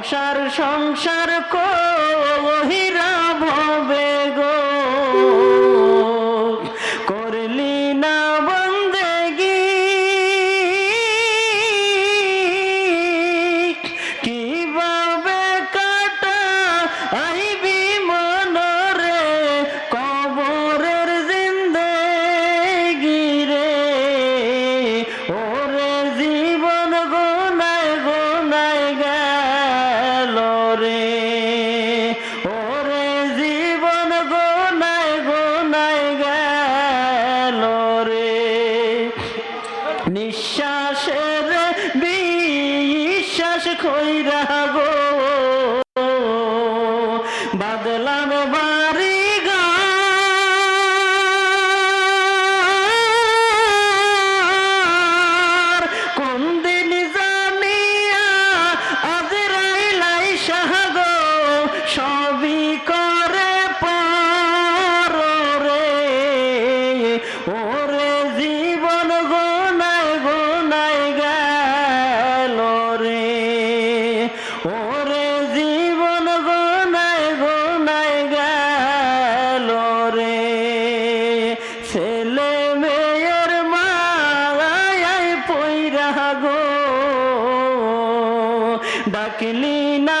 সংসার সংসার কোহি কইরা গো ডাকলি না